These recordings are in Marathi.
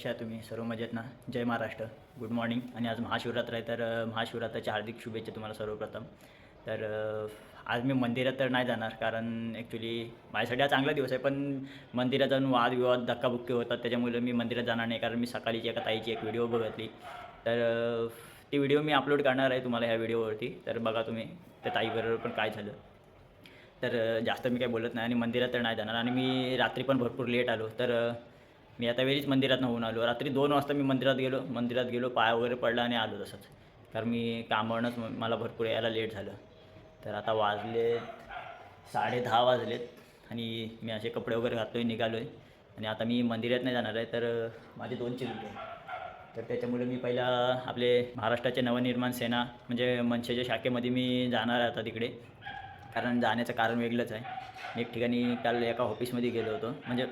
कशा तुम्ही सर्व मजेत ना जय महाराष्ट्र. गुड मॉर्निंग आणि आज महाशिवरात्र आहे तर महाशिवरात्राच्या हार्दिक शुभेच्छा तुम्हाला सर्वप्रथम. तर आज मी मंदिरात तर नाही जाणार कारण ॲक्च्युली माझ्यासाठी हा चांगला दिवस आहे पण मंदिरात जाऊन वादविवाद धक्काबुक्की होतात. त्याच्यामुळे मी मंदिरात जाणार नाही कारण मी सकाळीची एका ताईची एक व्हिडिओ बघितली. तर ती व्हिडिओ मी अपलोड करणार आहे तुम्हाला ह्या व्हिडिओवरती. तर बघा तुम्ही त्या ताईबरोबर पण काय झालं. तर जास्त मी काही बोलत नाही आणि मंदिरात तर नाही जाणार. आणि मी रात्री पण भरपूर लेट आलो. तर मी आता वेळीच मंदिरात होऊन आलो. रात्री दोन वाजता मी मंदिरात गेलो. मंदिरात गेलो पाय वगैरे पडला आणि आलो तसंच. कारण मी कामावरूनच मला भरपूर यायला लेट झालं. तर आता वाजले साडे दहा वाजलेत आणि मी असे कपडे वगैरे घातलो आहे निघालो आहे आणि आता मी मंदिरात नाही जाणार आहे तर माझे दोन चिरले तर त्याच्यामुळे मी पहिला आपले महाराष्ट्राचे नवनिर्माण सेना म्हणजे मनसेच्या शाखेमध्ये मी जाणार आहे आता तिकडे. कारण जाण्याचं कारण वेगळंच आहे. एक ठिकाणी काल एका ऑफिसमध्ये गेलो होतो. म्हणजे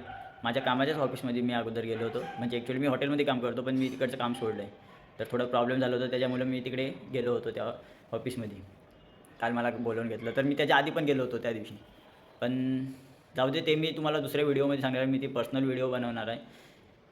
माझ्या कामाच्याच ऑफिसमध्ये मी अगोदर गेलो होतो. म्हणजे ॲक्च्युली मी हॉटेलमध्ये काम करतो पण मी तिकडचं काम सोडलं आहे तर थोडं प्रॉब्लेम झालं होतं त्याच्यामुळे मी तिकडे गेलो होतो त्या ऑफिसमध्ये. काल मला बोलवून घेतलं. तर मी त्याच्या आधी पण गेलो होतो त्या दिवशी. पण जाऊ दे ते मी तुम्हाला दुसऱ्या व्हिडिओमध्ये सांगणार मी ती पर्सनल व्हिडिओ बनवणार आहे.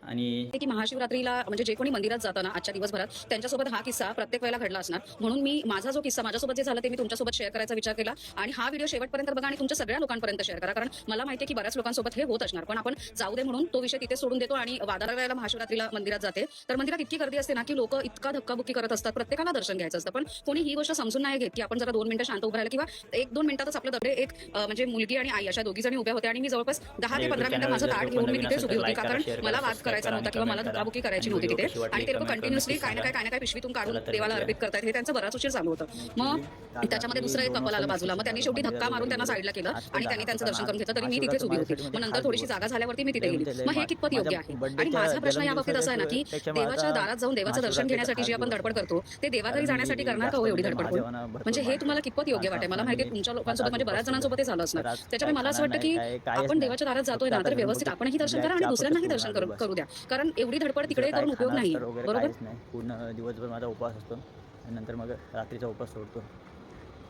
आणि की महाशिवरात्रीला म्हणजे जे कोणी मंदिरात जातं ना आजच्या दिवसभरात त्यांच्यासोबत हा किस्सा प्रत्येक वेळेला घडला असणार. म्हणून मी माझा जो किस्सा माझ्यासोबत जे झालं ते मी तुमच्यासोबत शेअर करायचा विचार केला. आणि हा व्हिडिओ शेवटपर्यंत बघा आणि तुमच्या सगळ्या लोकांपर्यंत शेअर करा. कारण मला माहिती आहे की बऱ्याच लोकांसोबत हे होत असणार. पण आपण जाऊ दे म्हणून तो विषय तिथे सोडून देतो आणि वादाला वेळेला महाशिवरात्रीला मंदिरात जाते. तर मंदिरात इतकी गर्दी असते ना की लोक इतका धक्काबुक्की करत असतात. प्रत्येकाला दर्शन घ्यायचं असतं. पण कोणी ही गोष्ट समजून नाही घेत की आपण जरा दोन मिनिटं शांत उभं राहिलं किंवा एक दोन मिनिटातच आपलं दबडे एक म्हणजे मुलगी आणि आई अशा दोघी जणी उभ्या होत्या आणि मी जवळपास दहा ते पंधरा मिनिटं माझं ताट घेऊन मी तिथेच उभी होती. कारण मला वाद करायचा नव्हता किंवा मला धक्काबुक्की करायची नव्हती तिथे. आणि ते लोक कंटिन्युअसली काय ना काय काय ना काय पिशवीतून काढून देवाला अर्पित करतायत. हे त्यांचं बराच उशीर चालू होतं. मग त्याच्यामध्ये दुसरं एक कपल आलं बाजूला. मग त्यांनी शेवटी धक्का मारून त्यांना साईडला केलं आणि त्यांनी त्यांचं दर्शन करून घेतलं. तरी मी तिथेच उभी होती. मग नंतर थोडीशी जागा झाल्यावरती मी तिथे गेली. मग हे कितपत योग्य आहे? आणि माझा प्रश्न या बाबतीत असा आहे ना की देवाच्या दारात जाऊन देवाचं दर्शन घेण्यासाठी जी आपण धडपड करतो ते देवाघरी जाण्यासाठी करणार का हो एवढी धडपड? म्हणजे हे तुम्हाला कितपत योग्य वाटते मला माहिती तुमच्या लोकांसोबत म्हणजे बऱ्याच जणांसोबत झालं असणार. त्याच्यामुळे मला असं वाटतं की आपण देवाच्या दारात जातोय ना तर व्यवस्थित आपणही दर्शन करा आणि दुसऱ्यांनाही दर्शन करू द्या. कारण एवढी धडपड तिकडे करून उपयोग नाही. बरोबर? नाही. पूर्ण दिवसभर माझा उपवास असतो आणि नंतर मग रात्रीचा उपवास सोडतो.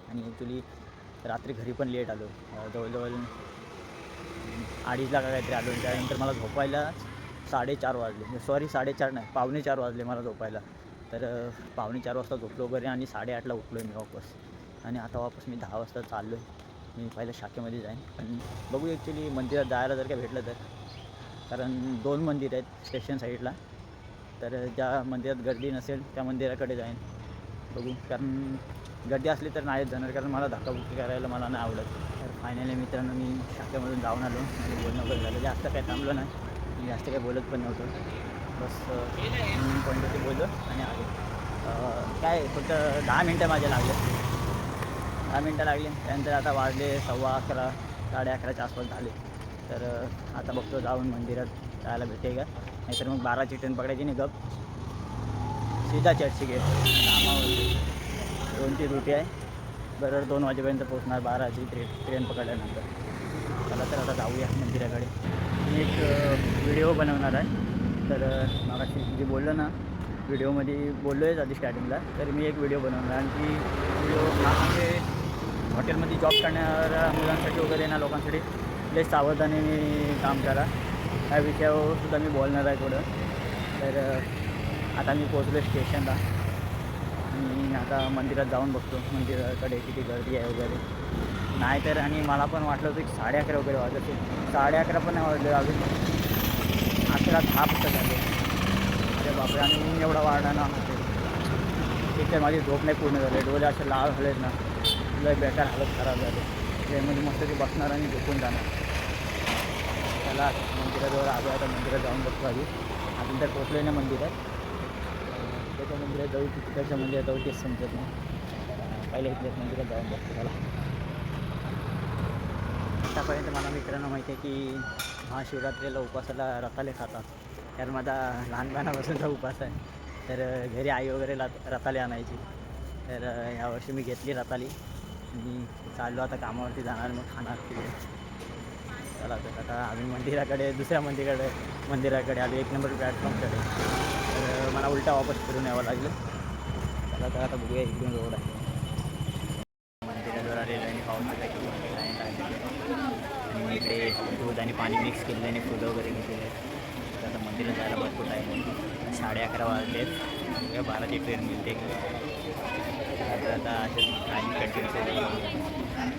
आणि ॲक्च्युली रात्री घरी पण लेट आलो. जवळजवळ अडीचला काहीतरी आलो त्यानंतर मला झोपायला साडेचार वाजले. सॉरी साडेचार नाही पावणे चार वाजले मला झोपायला. तर पावणे चार वाजता झोपलो वगैरे आणि साडेआठला उठलो मी वापस. आणि आता वापस मी दहा वाजता चाललो आहे मी पहिल्या शाखेमध्ये जाईन. पण बघू ॲक्च्युली मंदिरात जायला जर काय भेटलं तर. कारण दोन मंदिर आहेत स्टेशन साईडला तर ज्या मंदिरात गर्दी नसेल त्या मंदिराकडे जाईन. बघू. कारण गर्दी असली तर नाहीच जाणार. कारण मला धक्काबुक्की करायला मला नाही आवडत. तर फायनली मित्रांनो मी शाखेमधून जाऊन आलो. आणि बोलणं वगैरे झालं. जास्त काही थांबलो नाही. मी जास्त काही बोलत पण नव्हतो. बस तीन पॉईंटवरती बोललो आणि आलो. काय फक्त दहा मिनटं माझ्या लागले. दहा मिनटं लागली. त्यानंतर आता वाजले सव्वा अकरा साडे अकराच्या आसपास झाले. तर आता बघतो जाऊन मंदिरात जायला भेटे का नाहीतर मग बाराची ट्रेन पकडायची नाही गप. सीधा चर्चची गेट कामावरती दोनची ड्युटी आहे. बरोबर दोन वाजेपर्यंत पोहोचणार बाराची ट्रेन ट्रेन पकडल्यानंतर. चला तर आता जाऊया मंदिराकडे. मी एक व्हिडिओ बनवणार आहे. तर मगाशी जे बोललो ना व्हिडिओमध्ये बोललो आहे आधी स्टार्टिंगला तर मी एक व्हिडिओ बनवणार आणि ती व्हिडिओ हा म्हणजे हॉटेलमध्ये जॉब करणाऱ्या मुलांसाठी वगैरे ना लोकांसाठी लई सावधानीने काम करा. या विषयावर सुद्धा मी बोलणार आहे थोडं तर आता मी पोचलो स्टेशनला. आणि आता मंदिरात जाऊन बघतो. मंदिराकडे किती गर्दी आहे वगैरे. नाही तर आणि मला पण वाटलं होतं की साडे अकरा वगैरे वाजत साडे अकरा पण नाही वाजले अजून. अकरा दहा फक्त झाले. अरे बापरे आणि ऊन एवढा वाढला ना. एक तर माझी झोप नाही पूर्ण झाली. डोळे असे लाल झालेत ना. लय बेकार हालत खराब झाली. ट्रेनमध्ये मस्त ते बसणार आणि झोपून जाणार. चला मंदिराजवळ आलो आता मंदिरात जाऊन बघतो आधी. आपण तर पोचलो ना मंदिरात. त्याच्या मंदिरात जाऊ की तिकडच्या मंदिरात जाऊ तेच समजत नाही. पहिले इथल्याच मंदिरात जाऊन बघतो त्याला. आतापर्यंत मला मित्रांनो माहिती आहे की महाशिवरात्रीला उपासाला रथाले खातात. कारण माझा लहानपणापासूनचा उपास आहे. तर घरी आई वगैरे ला रताले आणायची. तर यावर्षी मी घेतली रताली आणि चाललो आता कामावरती जाणार मग खाणार तिथे चला तर आता आम्ही मंदिराकडे दुसऱ्या मंदिराकडे मंदिराकडे आलो. एक नंबर प्लॅटफॉर्मकडे तर मला उलटा वापस फिरून यावं लागलं. चला तर आता बघूया इकडून रोड आहे. मंदिराजवळ आलेलं आणि पाऊस आणि इकडे दूध आणि पाणी मिक्स केलेलं आणि फुलं वगैरे घेतलेले तर आता मंदिरात जायला भरपूर टाईम आहे. साडे अकरा वाजलेत आहेत बाराची ट्रेन मिळते तर आता असे टाईम कंटिन्यू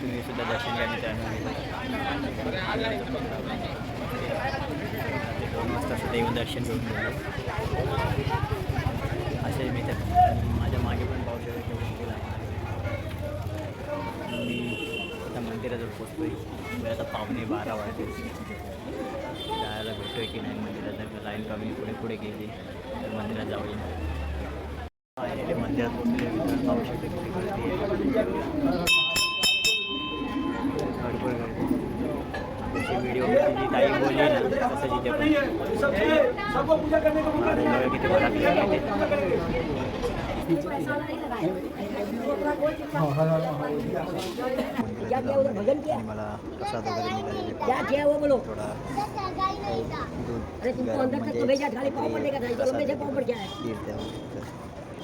तुम्ही सुद्धा दर्शन घ्या मित्रांनो. मस्त असं देवदर्शन घेऊन गेलो असे मी तर माझ्या मागे पण पाहू शकतो मी आता मंदिराजवळ पोचतोय मी आता पाहुणे बारा वाजले जायला भेटतोय की नाही मंदिरात जर लाईन कमी पुढे पुढे गेली तर मंदिरात जाऊया. आलेले मंदिरात पोचले पाहू शकतो किती गर्दी आहे भरपूर गर्दी जशी व्हिडिओ जी ताई बोलली ना तसं जिथे पण किती येते आणि मला प्रसाद वगैरे मिळालेले बोलो थोडा दूध म्हणजे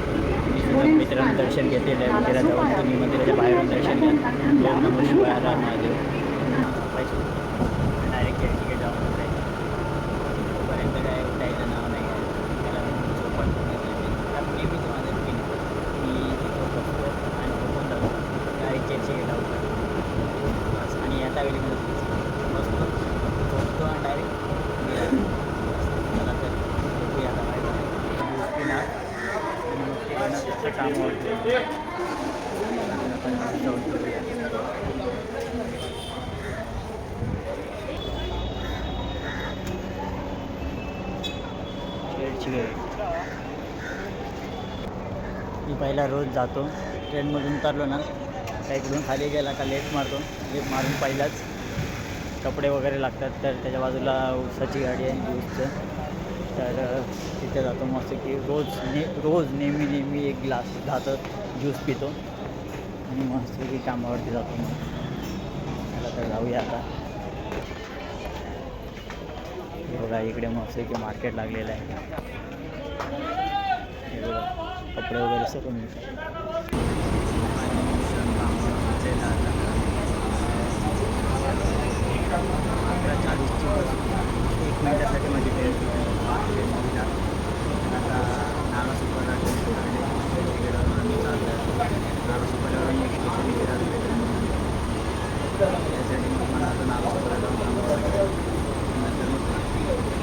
मित्रांनी दर्शन घेतलेलं आहे. मंदिरात तुम्ही मंदिराच्या बाहेरून दर्शन घ्या दोन नंबर शिवायला महादेव डायरेक्ट तिकीट जाऊन जायचं तोपर्यंत काय उठायचं नाव नाही घ्यायचं त्याला झोपण पण नाही द्यायची. कारण नेहमीच माझं रुटीन मी तिथं बसतो आणि झोपून जातो डायरेक्ट चेंजची गेला बस आणि आता वेळी मला बसतो झोपतो आणि डायरेक्ट मला तर झोपूया आता बाय बाय पिणार आणि मग ते येणं त्याचं काम आवडतं जाऊन करूया खेळची मी पहिला रोज जातो. ट्रेनमधून उतरलो ना का इकडून खाली गेला का लेट मारतो. लेट मारून पहिलाच कपडे वगैरे लागतात तर त्याच्या बाजूला ऊसाची गाडी आहे ऊसचं. तर तिथे जातो मस्त की रोज ने रोज नेहमी नेहमी एक ग्लास जातं ज्यूस पितो. आणि मस्त की कामावरती जातो. मग त्याला तर जाऊया आता. बघा इकडे मस्त की मार्केट लागलेलं आहे. कपडे वगैरे सगळं मिळतात अकरा एक मिनिटासाठी माझी ट्रेन आता नाला सुपरला नाला नेक्स्ट स्टेशन विरार त्यासाठी मग मला आता नाला सुपरला जाऊन थांबावं लागेल नंतर मग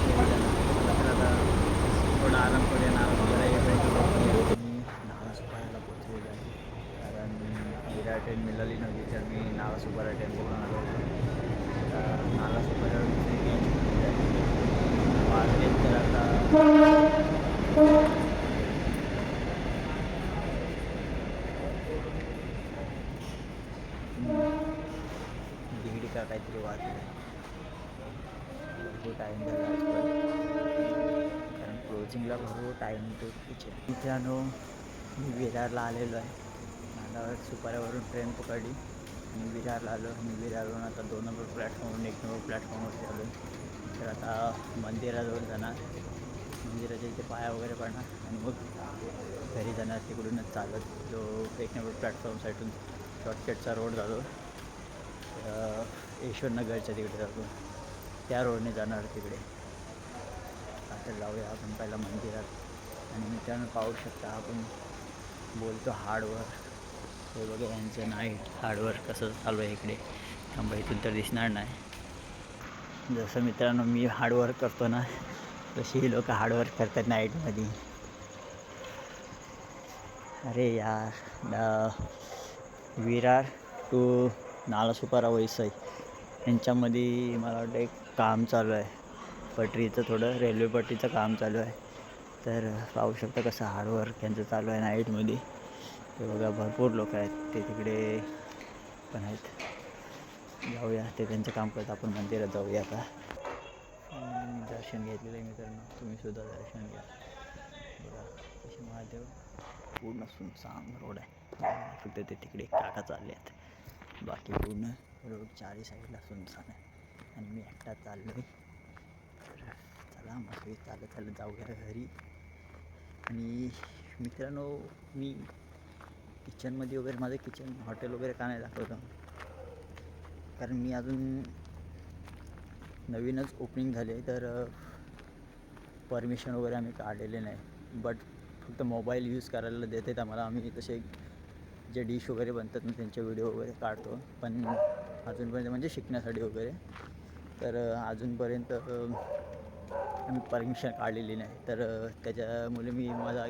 घरी जाणार. तर आता थोडा आराम करूया नाला सुपरला येतो मी नाला सुपरला पोचलेलो आहे कारण विरार ट्रेन मिळाली नव्हती तर मी नाला सुपरला ट्रेन पकडून आलो होतो आता नाला सुपरला वाजले तर आता डिग्री का काहीतरी वाजले भरपूर टाईम झाला कारण क्लोजिंगला भरपूर टाईम तो तिथे मित्रांनो मी विरारला आलेलो आहे. मला सुपाऱ्यावरून ट्रेन पकडली. आणि विरारला आलो. मी विरारवरून आता दोन नंबर प्लॅटफॉर्मवरून एक नंबर प्लॅटफॉर्मवरती आलो तर आता मंदिराजवळ जाणार. मंदिराच्या इथे पाया वगैरे पडणार. आणि मग घरी जाणार तिकडूनच चालत. जो एक नंबर प्लॅटफॉर्मसाठी शॉर्टकटचा रोड जातो. अ, यशवंतनगरच्या तिकडे जातो. त्या रोडने जाणार तिकडे. आता जाऊया आपण पहिला मंदिरात. आणि मित्रांनो पाहू शकता आपण बोलतो हार्डवर्क हे बघा यांचं नाही. हार्डवर्क कसं चालू आहे इकडे. थांबा इथून तर दिसणार नाही. जसं मित्रांनो मी हार्डवर्क करतो ना तशी ही लोक हार्डवर्क करतात नाईटमध्ये अरे यार विरार टू नालासुपारा वैसई. यांच्यामध्ये मला वाटतं एक काम चालू आहे. पटरीचं थोडं रेल्वे पटरीचं काम चालू आहे. तर पाहू शकता कसं हार्डवर्क यांचं चालू आहे नाईटमध्ये ते बघा भरपूर लोक आहेत. ते तिकडे पण आहेत. जाऊया. ते त्यांचं काम करत आपण मंदिरात जाऊया आता. दर्शन घेतलेलं आहे मित्रांनो. तुम्ही सुद्धा दर्शन घ्या. बघा कसे महादेव पूर्ण सुनसान रोड आहे. फक्त ते तिकडे काका चालले आहेत. बाकी पूर्ण रोड चारी साईडला सुनसान आहे. आणि मी एकटा चाललो आहे तर चला मग चालत चालत जाऊया घरी आणि मित्रांनो मी किचनमध्ये वगैरे माझं किचन हॉटेल वगैरे का नाही दाखवतं कारण मी अजून नवीनच ओपनिंग झाले तर परमिशन वगैरे आम्ही काढलेले नाही. बट फक्त मोबाईल यूज करायला देतात आम्हाला. आम्ही तसे जे डिश वगैरे बनतात ना त्यांचे व्हिडिओ वगैरे काढतो. पण अजूनपर्यंत म्हणजे शिकण्यासाठी वगैरे. तर अजूनपर्यंत मी परमिशन काढलेली नाही. तर त्याच्यामुळे मी माझा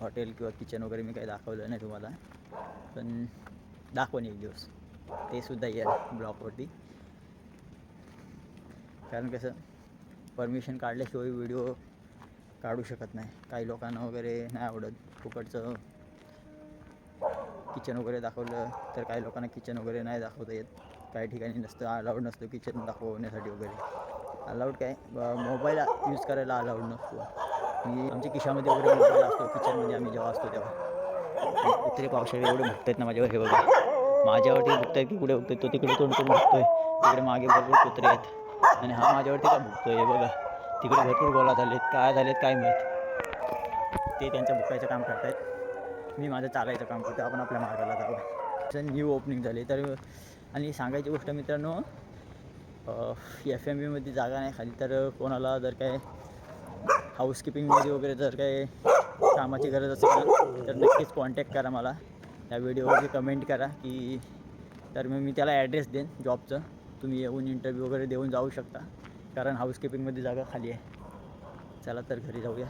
हॉटेल किंवा किचन वगैरे मी काही दाखवलं नाही तुम्हाला. पण दाखवून एक दिवस. ते सुद्धा या ब्लॉगवरती कारण कसं परमिशन काढल्याशिवाय व्हिडिओ काढू शकत नाही. काही लोकांना वगैरे नाही आवडत. फुकटचं किचन वगैरे दाखवलं तर काही लोकांना किचन वगैरे नाही दाखवता येत. काही ठिकाणी नसतं अलाउड नसतो किचन दाखवण्यासाठी वगैरे. अलाउड काय? मोबाईल यूज करायला अलाउड नसतो. मी आमच्या खिशामध्ये वगैरे मोबाईल असतो किचनमध्ये आम्ही जेव्हा असतो तेव्हा. कुत्रे पावसाळे एवढे भुकतायत ना माझ्यावर हे बघा. माझ्यावरती भुकतायत की कुठे भुकतायत? तो तिकडे तोंड करून भुकतोय? तिकडे मागे भरपूर कुत्रे आहेत. आणि हा माझ्यावरती का भुकतोय? हे बघा. तिकडे भरपूर गोळा झालेत. काय झालेत काय माहीत? ते त्यांच्या भुकायचं काम करतायत. मी माझं चालायचं काम करतो आपण आपल्या मार्गाला जाऊ न्यू ओपनिंग झाली. तर आणि सांगायची गोष्ट मित्रांनो एफ एम बीमध्ये जागा नाही खाली तर कोणाला जर काय हाऊसकीपिंगमध्ये वगैरे जर काय कामाची गरज असेल तर नक्कीच कॉन्टॅक्ट करा मला. त्या व्हिडिओवरती कमेंट करा की तर मग मी त्याला ॲड्रेस देईन जॉबचं तुम्ही येऊन इंटरव्ह्यू वगैरे देऊन जाऊ शकता कारण हाऊसकीपिंगमध्ये जागा खाली आहे. चला तर घरी जाऊया.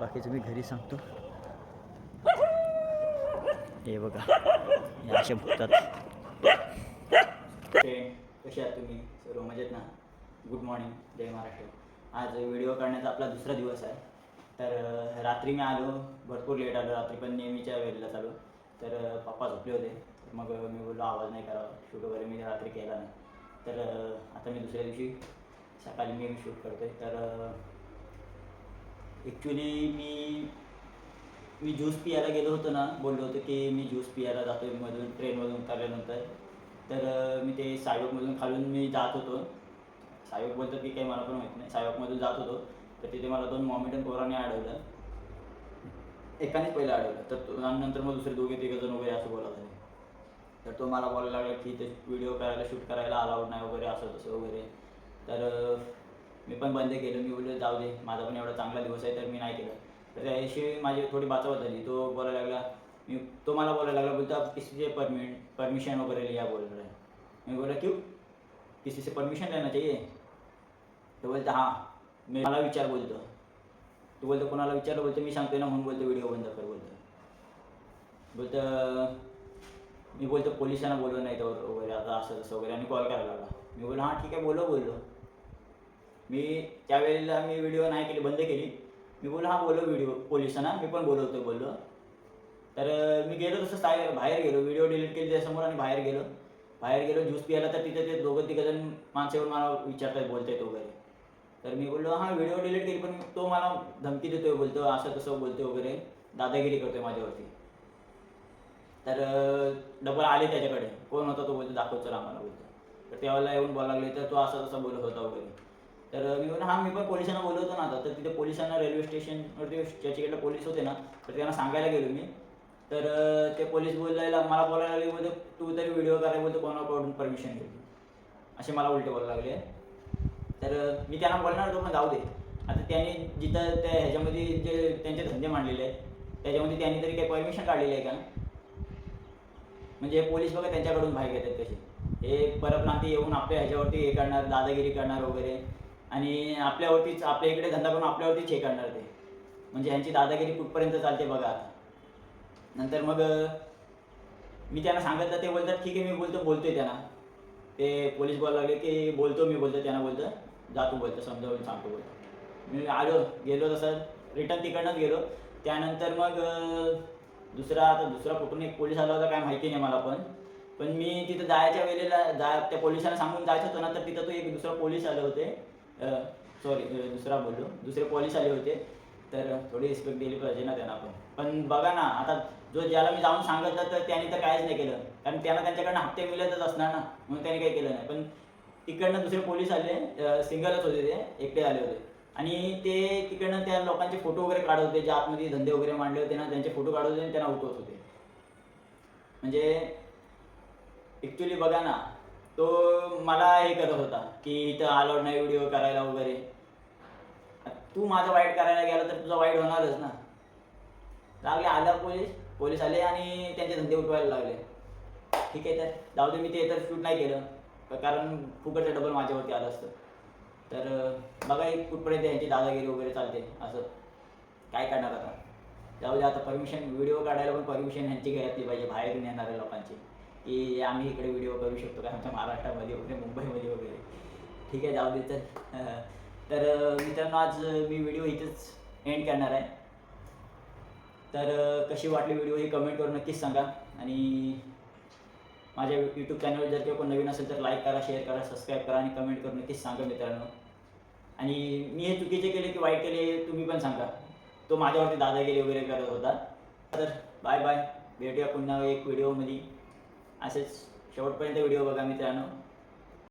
बाकीचं मी घरी सांगतो. हे बघा हे असे भुगतात कसे आहात तुम्ही? सर्व मजेत ना? गुड मॉर्निंग जय महाराष्ट्र. आज व्हिडिओ काढण्याचा आपला दुसरा दिवस आहे. तर रात्री मी आलो. भरपूर लेट आलो. रात्री पण नेहमीच्या वेळेला आलो तर पप्पा झोपले होते. तर मग मी बोललो आवाज नाही करावा. शूट वगैरे मी रात्री केला नाही. तर आता मी दुसऱ्या दिवशी सकाळी मी शूट करतो आहे तर ॲक्च्युली मी मी ज्यूस पियाला गेलो होतो ना. बोललो होतो की मी ज्यूस पियाला जातो मधून ट्रेनमधून उतरल्यानंतर. तर मी ते सायवकमधून खालून मी जात होतो. सायवक बोलतात की काही मला पण माहीत नाही. सायवकमधून जात होतो. तर तिथे मला दोन मॉमिटन पोराने अडवलं एकानेच पहिलं अडवलं तर नंतर मग दुसरे दोघे तिघे जण वगैरे असं बोलत होते तर तो मला बोलायला लागला की ते व्हिडिओ करायला शूट करायला अलाउड नाही वगैरे असं तसं वगैरे. तर मी पण बंद केलं. मी बोललो जाऊ दे. माझा पण एवढा चांगला दिवस आहे तर मी नाही केलं. तर त्याशी माझी थोडी बाचावत झाली. तो बोलायला लागला मी तो मला बोलायला लागला बोलतो आप किसी से परमिट परमिशन वगैरे लिया बोल रहा है. मैं बोला क्यों? किसी से परमिशन लेना चाहिए? तो बोलतो हां मी मला विचार बोलतो. तू बोलतो कोणाला विचारलं? बोलतो मी सांगतोय ना म्हणून बोलतो व्हिडिओ बंद कर बोलतो. बोलतं मी बोलतो पोलिसांना बोलवलं नाही तर वगैरे आता असं तसं वगैरे आणि कॉल करायला लागला. मी बोललो हां ठीक आहे बोलो बोललो मी त्यावेळेला मी व्हिडिओ नाही केली बंद केली. मी बोललो हां बोलो व्हिडिओ पोलिसांना मी पण बोलवतो बोललो. तर मी गेलो तसं साय बाहेर गेलो. व्हिडिओ डिलीट केली त्यासमोर आणि बाहेर गेलो. बाहेर गेलो ज्यूस प्यायला तर तिथे ते दोघं तिघंजण माणसं येऊन मला विचारतात बोलतायत वगैरे. तर मी बोललो हां व्हिडिओ डिलीट केली पण तो मला धमकी देतोय बोलतो असं तसं बोलतोय वगैरे. दादागिरी करतोय माझ्यावरती. तर डबल आले त्याच्याकडे. कोण होता तो बोलतो दाखव चला आम्हाला बोलतो. तर त्यावेळेला येऊन बोलायला लागले तर तो असं तसं बोलत होता वगैरे. तर मी म्हणून हां मी पण पोलिसांना बोलवतो ना आता. तर तिथे पोलिसांना रेल्वे स्टेशनवरती ज्याच्याकडे पोलीस होते ना तर त्यांना सांगायला गेलो मी. तर ते पोलीस बोलायला मला बोलायला लागले बोलतो तू तरी व्हिडिओ करायला बोलतो कोणाकडून परमिशन घेतो असे मला उलटे बोलायला लागले. तर मी त्यांना बोलणार होतो पण जाऊ दे. आता त्यांनी जिथं त्या ह्याच्यामध्ये जे त्यांचे धंदे मांडलेले आहेत त्याच्यामध्ये त्यांनी तरी काही परमिशन काढलेली आहे का? म्हणजे हे पोलीस बघा त्यांच्याकडून बाहेर घेतात कसे हे परप्रांती येऊन आपल्या ह्याच्यावरती हे करणार दादागिरी करणार वगैरे. आणि आपल्यावरतीच आपल्या इकडे धंदा करून आपल्यावरतीच हे करणार ते. म्हणजे ह्यांची दादागिरी कुठपर्यंत चालते बघा आता. नंतर मग मी त्यांना सांगितलं ते बोलतात ठीक आहे मी बोलतो बोलतोय त्यांना. ते पोलीस बोलायला लागले की बोलतो मी बोलतो त्यांना बोलतो. जातो बोलतो समजावून सांगतो बोलतो. मी आलो गेलो तसं रिटर्न तिकडनंच गेलो. त्यानंतर मग दुसरा आता दुसरा कुठून एक पोलीस आला होता काय माहिती नाही मला पण. पण मी तिथं जायच्या वेळेला जा त्या पोलिसांना सांगून जायचं होतं ना तर तिथं तो एक दुसरा पोलीस आले होते. सॉरी दुसरा बोललो. दुसरे पोलीस आले होते. तर थोडी रिस्पेक्ट दिली पाहिजे ना त्यांना पण. पण बघा ना आता जो ज्याला मी जाऊन सांगितलं तर त्याने तर काहीच नाही केलं. कारण त्यांना त्यांच्याकडनं हप्ते मिळतच असणार ना म्हणून त्यांनी काही केलं नाही. पण तिकडनं दुसरे पोलीस आले सिंगलच होते ते एकटे आले होते. आणि ते तिकडनं त्या लोकांचे फोटो वगैरे काढत होते जे आतमध्ये धंदे वगैरे मांडले होते ना त्यांचे फोटो काढत होते आणि त्यांना उठवत होते. म्हणजे ॲक्च्युली बघा ना तो मला हे करत होता की इथं अलाउड नाही व्हिडिओ करायला वगैरे. तू माझं वाईट करायला गेला तर तुझं वाईट होणारच ना. लागले आला पोलीस पोलीस आले आणि त्यांचे धंदे उठवायला लागले. ठीक आहे तर जाऊ दे मी ते तर शूट नाही केलं. कारण फुकटचं डबल माझ्यावरती आलं असतं. तर बघा एक कुठपर्यंत यांची दादागिरी वगैरे चालते असं. काय करणार आता? जाऊ दे आता परमिशन व्हिडिओ काढायला पण परमिशन ह्यांची घरातली पाहिजे बाहेरून येणाऱ्या लोकांची. की आम्ही इकडे व्हिडिओ करू शकतो का? आमच्या महाराष्ट्रामध्ये वगैरे मुंबईमध्ये वगैरे. ठीक आहे जाऊ दे तर तर मित्रांनो आज मी व्हिडिओ इथेच एंड करणार आहे. तर कशी वाटली व्हिडिओ ही कमेंट करून नक्कीच सांगा. आणि माझ्या यूट्यूब चॅनल जर काही कोण नवीन असेल तर लाईक करा शेअर करा सबस्क्राईब करा आणि कमेंट करून नक्कीच सांगा मित्रांनो. आणि मी हे चुकीचे केले की वाईट केले तुम्ही पण सांगा. तो माझ्यावरती दादागिरी वगैरे करत होता. तर बाय बाय भेटूया पुन्हा एक व्हिडिओमध्ये असेच शेवटपर्यंत व्हिडिओ बघा मित्रांनो.